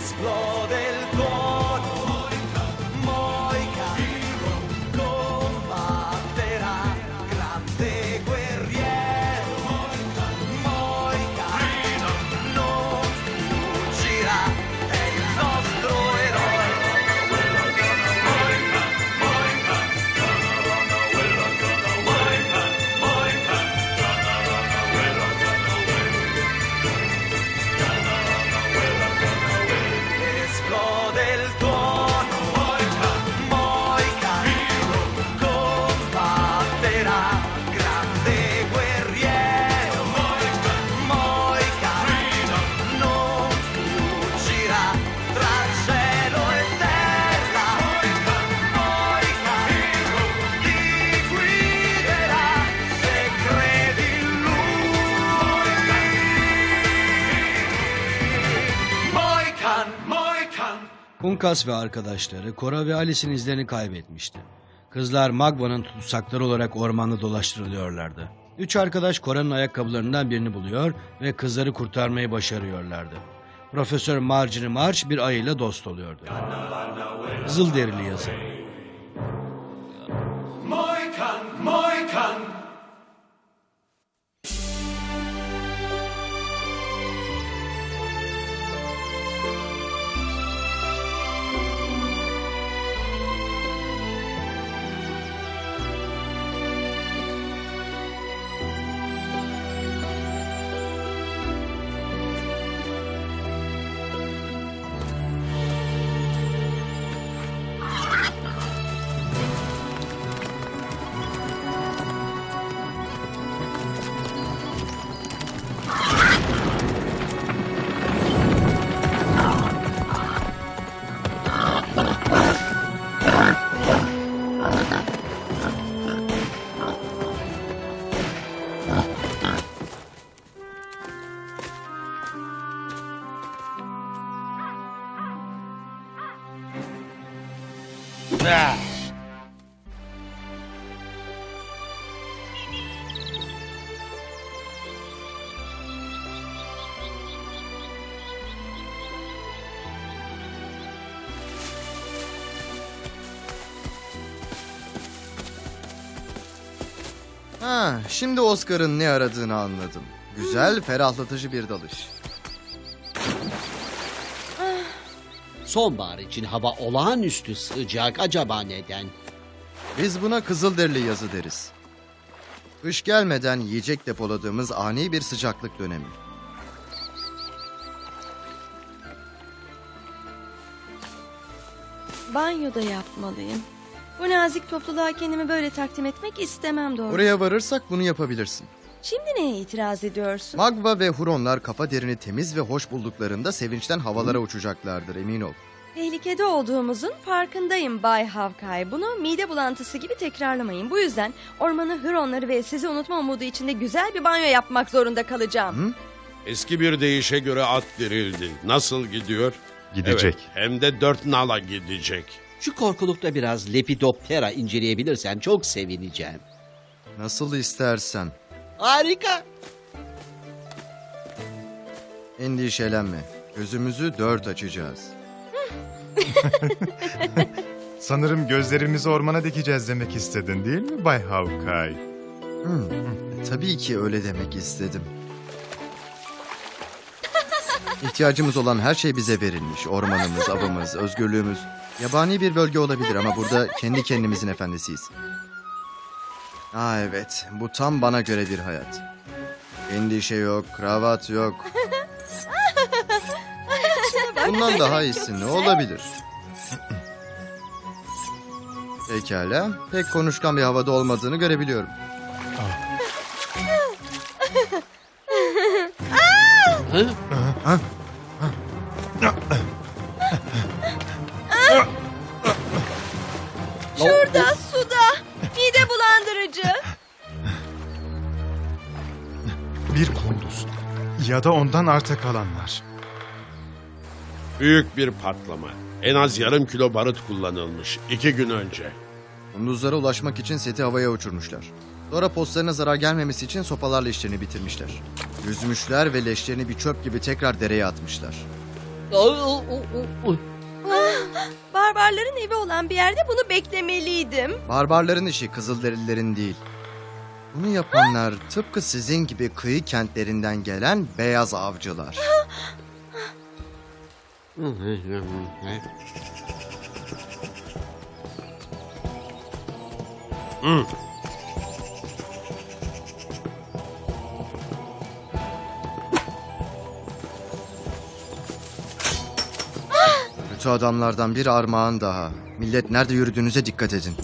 explode Kunkas ve arkadaşları Cora ve Alice'in izlerini kaybetmişti. Kızlar Magva'nın tutsakları olarak ormanda dolaştırılıyorlardı. Üç arkadaş Cora'nın ayakkabılarından birini buluyor ve kızları kurtarmayı başarıyorlardı. Profesör Marjorie March bir ayıyla dost oluyordu. Kızıl derili yazı. Şimdi Oscar'ın ne aradığını anladım. Güzel, ferahlatıcı bir dalış. Sonbahar için hava olağanüstü sıcak. Acaba neden? Biz buna Kızılderili yazı deriz. Kış gelmeden yiyecek depoladığımız ani bir sıcaklık dönemi. Banyoda yapmalıyım. Bu nazik topluluğa kendimi böyle takdim etmek istemem doğru. Oraya varırsak bunu yapabilirsin. Şimdi neye itiraz ediyorsun? Magva ve Huronlar kafa derini temiz ve hoş bulduklarında sevinçten havalara uçacaklardır emin ol. Tehlikede olduğumuzun farkındayım Bay Havkay. Bunu mide bulantısı gibi tekrarlamayın. Bu yüzden ormanı, hüronları ve sizi unutma umudu içinde güzel bir banyo yapmak zorunda kalacağım. Eski bir deyişe göre at dirildi. Nasıl gidiyor? Gidecek. Evet, hem de dört nala gidecek. Şu korkulukta biraz Lepidoptera inceleyebilirsen çok sevineceğim. Nasıl istersen. Harika. Endişelenme. Gözümüzü dört açacağız. Sanırım gözlerimizi ormana dikeceğiz demek istedin değil mi Bay Hawkeye? Hmm, tabii ki öyle demek istedim. İhtiyacımız olan her şey bize verilmiş. Ormanımız, avımız, özgürlüğümüz. Yabani bir bölge olabilir ama burada kendi kendimizin efendisiyiz. Aa evet, bu tam bana göre bir hayat. Endişe yok, kravat yok. Bundan daha iyisi ne olabilir? Pekala, pek konuşkan bir havada olmadığını görebiliyorum. Hı? Şurada suda. Mide bulandırıcı. Bir kunduz. Ya da ondan arta kalanlar. Büyük bir patlama. En az yarım kilo barut kullanılmış. iki gün önce. Kunduzlara ulaşmak için seti havaya uçurmuşlar. Sonra postlarına zarar gelmemesi için sopalarla işlerini bitirmişler. Yüzmüşler ve leşlerini bir çöp gibi tekrar dereye atmışlar. Barbarların evi olan bir yerde bunu beklemeliydim. Barbarların işi Kızılderililerin değil. Bunu yapanlar tıpkı sizin gibi kıyı kentlerinden gelen beyaz avcılar. Kötü adamlardan bir armağan daha. Millet nerede yürüdüğünüze dikkat edin.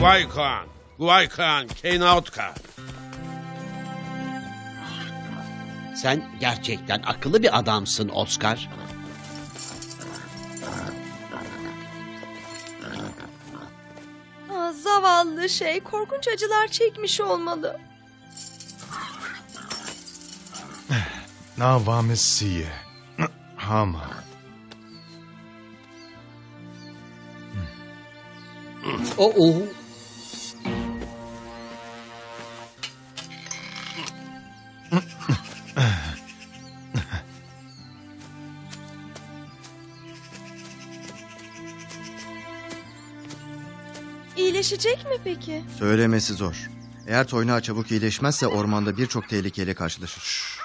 Guay Khan, Guay Khan, Kenautka. Sen gerçekten akıllı bir adamsın Oscar. Aa, zavallı şey korkunç acılar çekmiş olmalı. Navamesiye. Hama. O o. İyileşecek mi peki? Söylemesi zor. Eğer Toynağı çabuk iyileşmezse ormanda birçok tehlikeyle karşılaşır.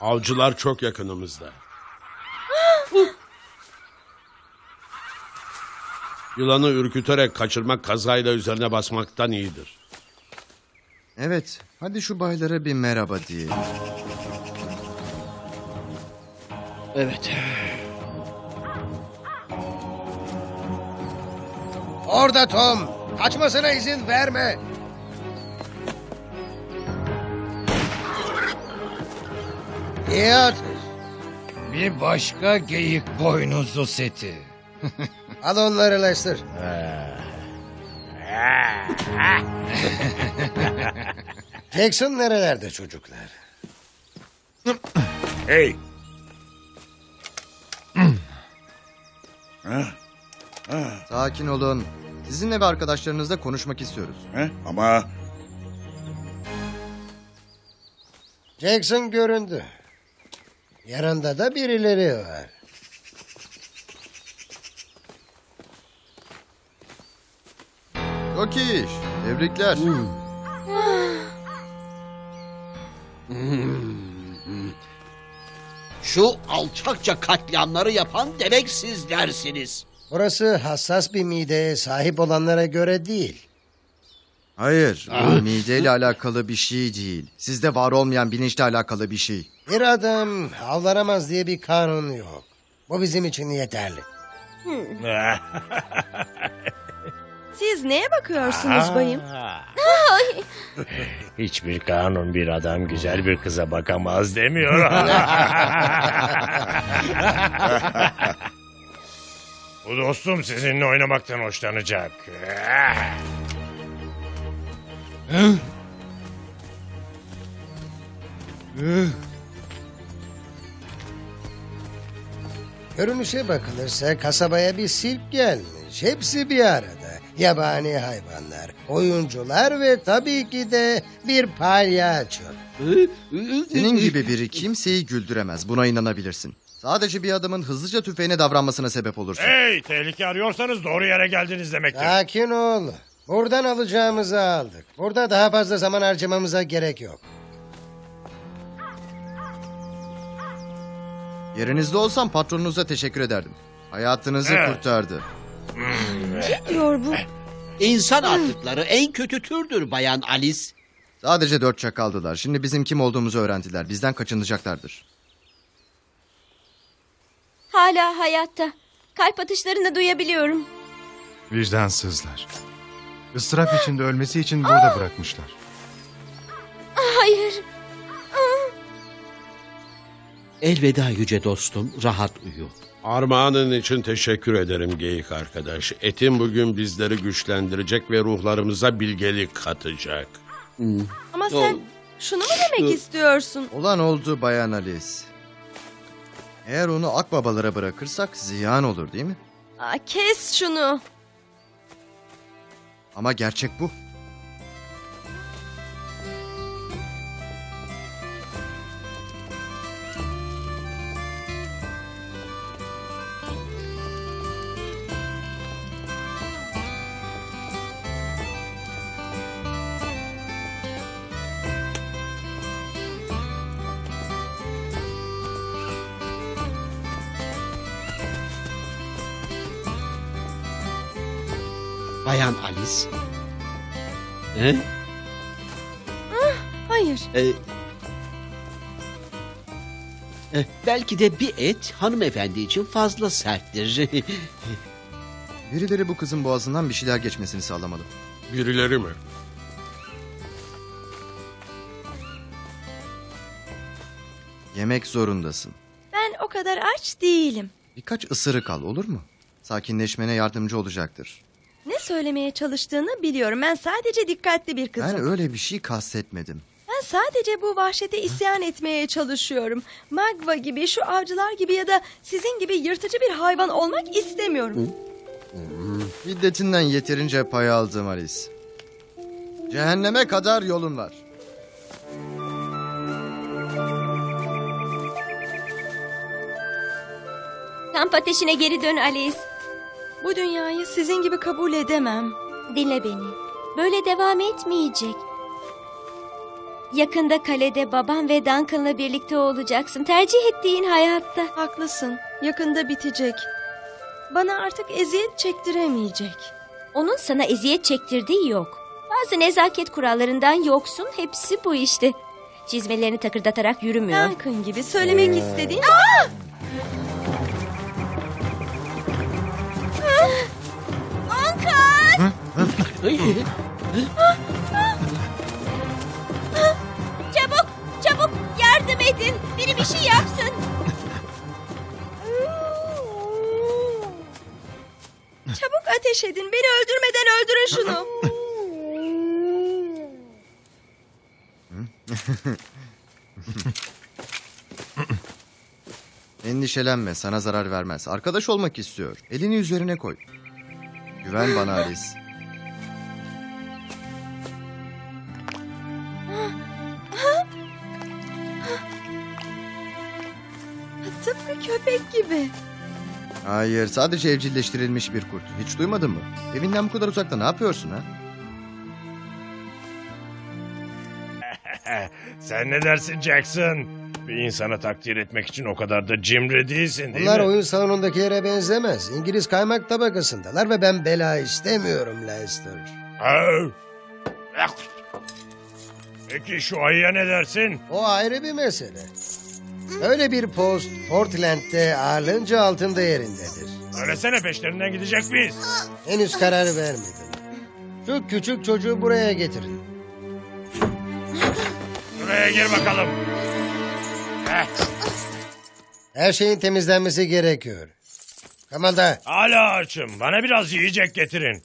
Avcılar çok yakınımızda. Yılanı ürküterek kaçırmak kazayla üzerine basmaktan iyidir. Evet, hadi şu baylara bir merhaba diyelim. Evet. Orada Tom. Kaçmasına izin verme. İyi atış. Bir başka geyik boynuzlu seti. Al onları Lester. Jackson nerelerde çocuklar? Hey! Sakin olun. Sizinle ve arkadaşlarınızla konuşmak istiyoruz. Ama Jackson göründü. Yanında da birileri var. Çok iyi iş. Tebrikler. Şu alçakça katliamları yapan demek sizlersiniz. Burası hassas bir mideye sahip olanlara göre değil. Hayır, bu mideyle alakalı bir şey değil. Sizde var olmayan bilinçle alakalı bir şey. Bir adam avlanamaz diye bir kanun yok. Bu bizim için yeterli. Siz neye bakıyorsunuz bayım? hiçbir kanun bir adam güzel bir kıza bakamaz demiyor. Bu dostum sizinle oynamaktan hoşlanacak. Görünüşe bakılırsa kasabaya bir sirk gelmiş. Hepsi bir arada. Yabani hayvanlar, oyuncular ve tabii ki de bir palyaço. Senin gibi biri kimseyi güldüremez. Buna inanabilirsin. Sadece bir adamın hızlıca tüfeğine davranmasına sebep olursun. hey tehlike arıyorsanız doğru yere geldiniz demektir. Sakin ol. Buradan alacağımızı aldık. Burada daha fazla zaman harcamamıza gerek yok. Yerinizde olsam patronunuza teşekkür ederdim. Hayatınızı Evet. kurtardı. Diyor bu. İnsan artıkları en kötü türdür Bayan Alice. Sadece dört çakaldılar. Şimdi bizim kim olduğumuzu öğrendiler. Bizden kaçınacaklardır. Hala hayatta. Kalp atışlarını duyabiliyorum. Vicdansızlar. Israf içinde ölmesi için burada bırakmışlar. Hayır. Elveda yüce dostum, rahat uyu. Armağanın için teşekkür ederim geyik arkadaş. Etin bugün bizleri güçlendirecek ve ruhlarımıza bilgelik katacak. Ama sen şunu mu demek istiyorsun? Olan oldu Bayan Alice. Eğer onu akbabalara bırakırsak ziyan olur değil mi? Aa, kes şunu. Ama gerçek bu. Bayan Alice. He? Hayır. Ee, e, belki de bir et hanımefendi için fazla serttir. Birileri bu kızın boğazından bir şeyler geçmesini sağlamalı. Birileri mi? Yemek zorundasın. Ben o kadar aç değilim. Birkaç ısırık al olur mu? Sakinleşmene yardımcı olacaktır. Ne söylemeye çalıştığını biliyorum. Ben sadece dikkatli bir kızım. Ben öyle bir şey kastetmedim. Ben sadece bu vahşete isyan etmeye çalışıyorum. Magva gibi, şu avcılar gibi ya da sizin gibi yırtıcı bir hayvan olmak istemiyorum. Hiddetinden yeterince pay aldım Alice. Cehenneme kadar yolun var. Kamp ateşine geri dön Alice. Bu dünyayı sizin gibi kabul edemem. Dinle beni. Böyle devam etmeyecek. Yakında kalede babam ve Duncan'la birlikte olacaksın. Tercih ettiğin hayatta. Haklısın. Yakında bitecek. Bana artık eziyet çektiremeyecek. Onun sana eziyet çektirdiği yok. Bazı nezaket kurallarından yoksun. Hepsi bu işte. Çizmelerini takırdatarak yürümüyor. Duncan gibi söylemek istediğin... Çabuk, çabuk yardım edin. Biri bir şey yapsın. Çabuk ateş edin. Beni öldürmeden öldürün şunu. Endişelenme sana zarar vermez. Arkadaş olmak istiyor. Elini üzerine koy. Güven bana Alice. Tıpkı köpek gibi. Hayır sadece evcilleştirilmiş bir kurt. Hiç duymadın mı? Evinden bu kadar uzakta ne yapıyorsun ha? Sen ne dersin Jackson? Bir insanı takdir etmek için o kadar da cimri değilsin değil Bunlar mi? oyun salonundakilere benzemez. İngiliz kaymak tabakasındalar ve ben bela istemiyorum Lester. Ha? Peki şu ayıya ne dersin? O ayrı bir mesele. Öyle bir post Portland'de ağırlığınca altında yerindedir. Söylesene peşlerinden gidecek miyiz? Henüz karar vermedim. Şu küçük çocuğu buraya getirin. Buraya gir bakalım. Her şeyin temizlenmesi gerekiyor. Kamanda, hala açım. Bana biraz yiyecek getirin.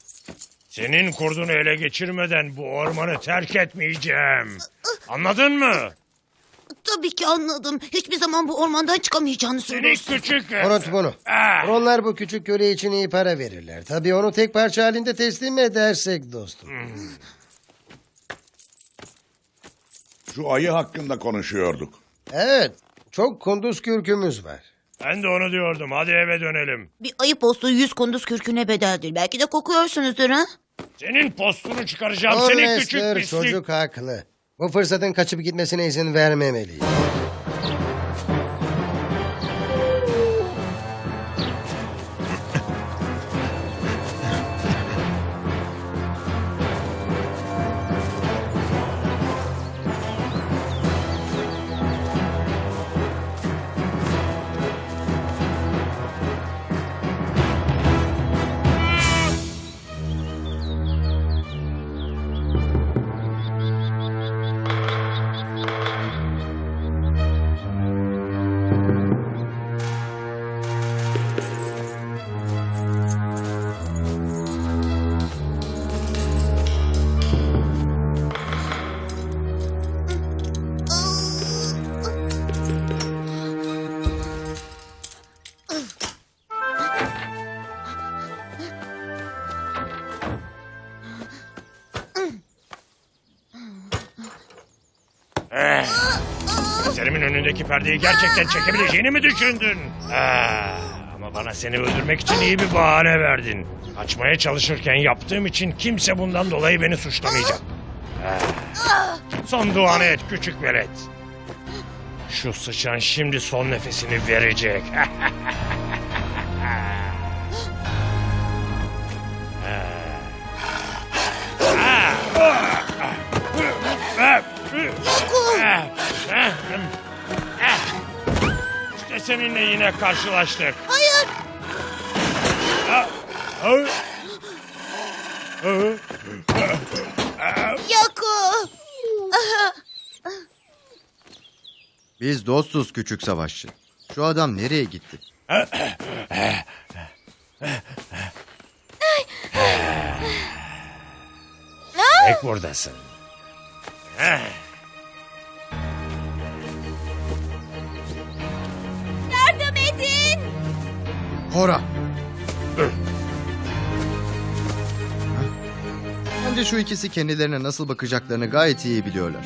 Senin kurdunu ele geçirmeden bu ormanı terk etmeyeceğim. Anladın mı? Tabii ki anladım. Hiçbir zaman bu ormandan çıkamayacağını Seni küçük... unut bunu. Ah! Onlar bu küçük köle için iyi para verirler. Tabii onu tek parça halinde teslim edersek dostum. Şu ayı hakkında konuşuyorduk. Evet, çok kunduz kürkümüz var. Ben de onu diyordum. Hadi eve dönelim. Bir ayı postu yüz kunduz kürküne bedeldir. Belki de kokuyorsunuzdur ha? Senin postunu çıkaracağım. Seni küçük Lester pislik. çocuk haklı. Bu fırsatın kaçıp gitmesine izin vermemeliyiz. Perdeyi gerçekten çekebileceğini mi düşündün? Ah, ama bana seni öldürmek için iyi bir bahane verdin. Kaçmaya çalışırken yaptığım için kimse bundan dolayı beni suçlamayacak. Ah, Son duanı et küçük velet. Şu sıçan şimdi son nefesini verecek. seninle yine karşılaştık. Hayır. Yaku. Biz dostuz küçük savaşçı. Şu adam nereye gitti? Tek buradasın. Hora! Bence şu ikisi kendilerine nasıl bakacaklarını gayet iyi biliyorlar.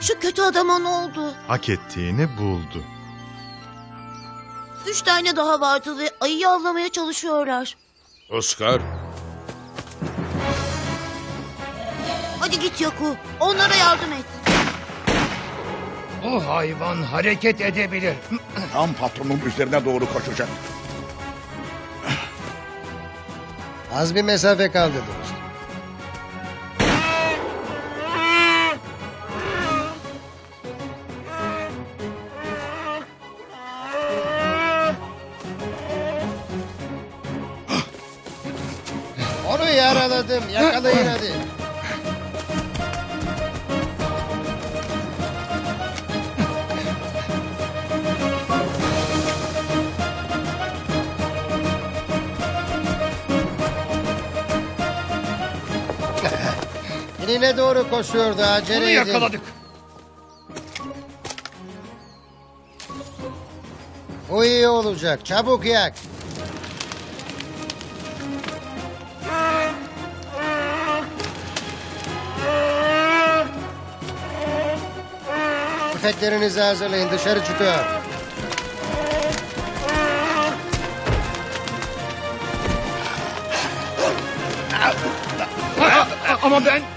Şu kötü adama ne oldu? Hak ettiğini buldu. Üç tane daha vardı ve ayıyı avlamaya çalışıyorlar. Oscar, Hadi git Yaku. Onlara yardım et. Bu hayvan hareket edebilir. Tam patronun üzerine doğru koşacak. Az bir mesafe kaldı dostum. Onu yaraladım. Yakalayın hadi. Birine doğru koşuyordu. Acele Bunu edin. yakaladık. Bu iyi olacak. Çabuk yak. Tüfeklerinizi hazırlayın. Dışarı çıkıyor. Ama ben...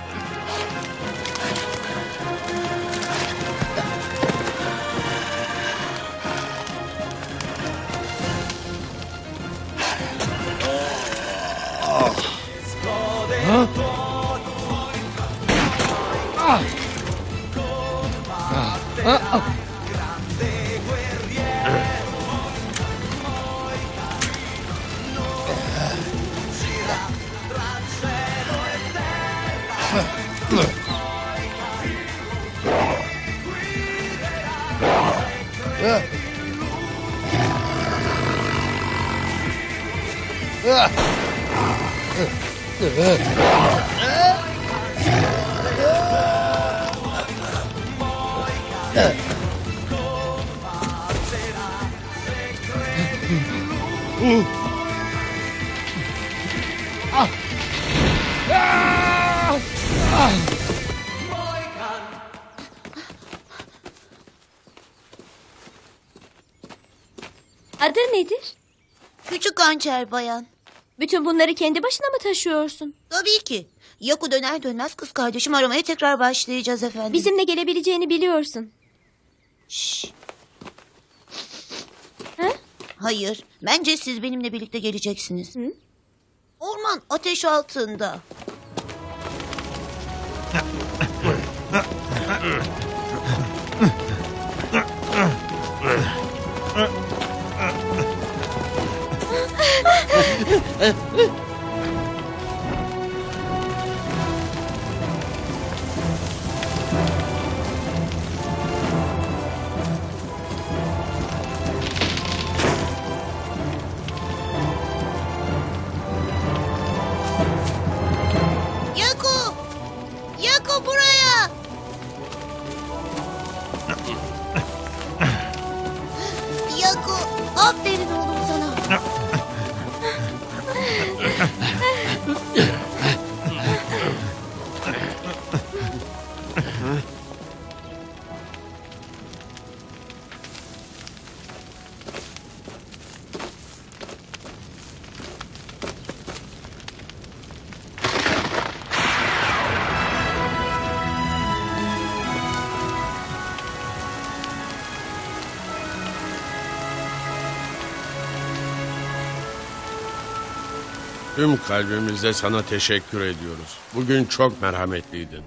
Adı nedir? Küçük hançer bayan. Bütün bunları kendi başına mı taşıyorsun? Tabii ki. Yaku döner dönmez kız kardeşim aramaya tekrar başlayacağız efendim. Bizimle gelebileceğini biliyorsun. Şşş. Hayır. Bence siz benimle birlikte geleceksiniz. Hı? Orman ateş altında. Tüm kalbimizle sana teşekkür ediyoruz. Bugün çok merhametliydin.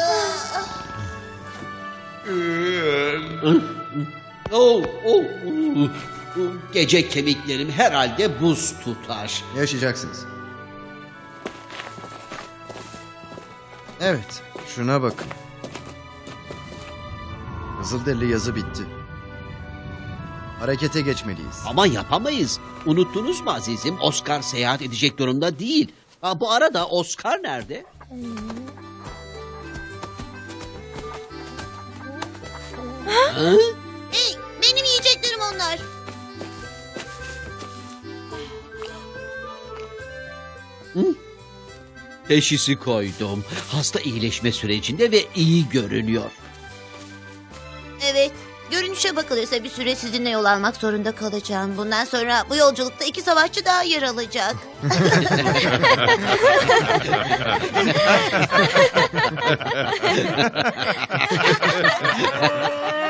Oh, oh, oh. Gece kemiklerim herhalde buz tutar. Yaşayacaksınız. Evet, şuna bakın. Kızılderili yazı bitti. Harekete geçmeliyiz. Ama yapamayız. Unuttunuz mu azizim? Oscar seyahat edecek durumda değil. Ha, bu arada Oscar nerede? Hey, benim yiyeceklerim onlar. Teşhisi koydum. Hasta iyileşme sürecinde ve iyi görünüyor. Görünüşe bakılırsa bir süre sizinle yol almak zorunda kalacağım. Bundan sonra bu yolculukta iki savaşçı daha yer alacak.